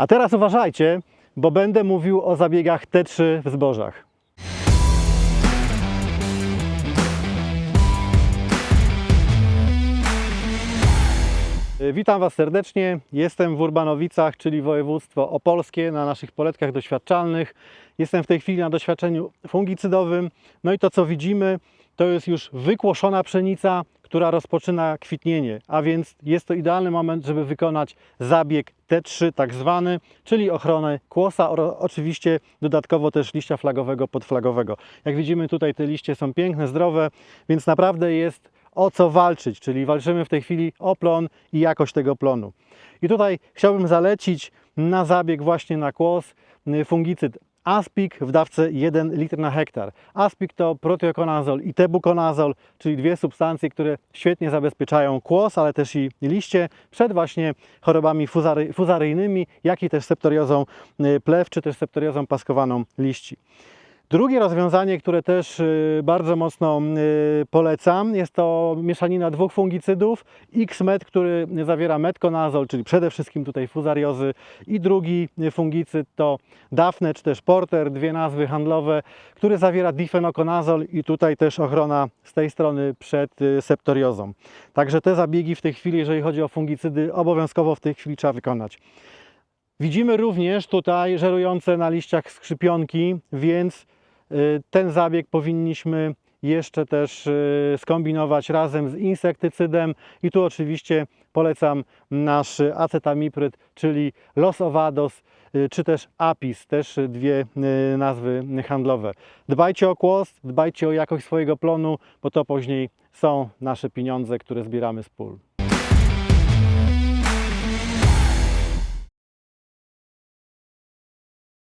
A teraz uważajcie, bo będę mówił o zabiegach T3 w zbożach. Witam Was serdecznie. Jestem w Urbanowicach, czyli województwo opolskie, na naszych poletkach doświadczalnych. Jestem w tej chwili na doświadczeniu fungicydowym. No i to, co widzimy, to jest już wykłoszona pszenica, która rozpoczyna kwitnienie, a więc jest to idealny moment, żeby wykonać zabieg T3 tak zwany, czyli ochronę kłosa, oczywiście dodatkowo też liścia flagowego, podflagowego. Jak widzimy tutaj te liście są piękne, zdrowe, więc naprawdę jest o co walczyć, czyli walczymy w tej chwili o plon i jakość tego plonu. I tutaj chciałbym zalecić na zabieg właśnie na kłos y, fungicyd Aspik w dawce 1 litr na hektar. Aspik to proteokonazol i tebukonazol, czyli dwie substancje, które świetnie zabezpieczają kłos, ale też i liście przed właśnie chorobami fuzary, fuzaryjnymi, jak i też septoriozą y, plew, czy też septoriozą paskowaną liści. Drugie rozwiązanie, które też y, bardzo mocno y, polecam, jest to mieszanina dwóch fungicydów. X-Med, który zawiera metconazol, czyli przede wszystkim tutaj fuzariozy i drugi fungicyd to Daphne czy też Porter, dwie nazwy handlowe, który zawiera difenoconazol i tutaj też ochrona z tej strony przed y, septoriozą. Także te zabiegi w tej chwili, jeżeli chodzi o fungicydy, obowiązkowo w tej chwili trzeba wykonać. Widzimy również tutaj żerujące na liściach skrzypionki, więc ten zabieg powinniśmy jeszcze też y, skombinować razem z insektycydem i tu oczywiście polecam nasz acetamipryt, czyli Los Ovados y, czy też Apis, też dwie y, nazwy handlowe. Dbajcie o kłos, dbajcie o jakość swojego plonu, bo to później są nasze pieniądze, które zbieramy z pól.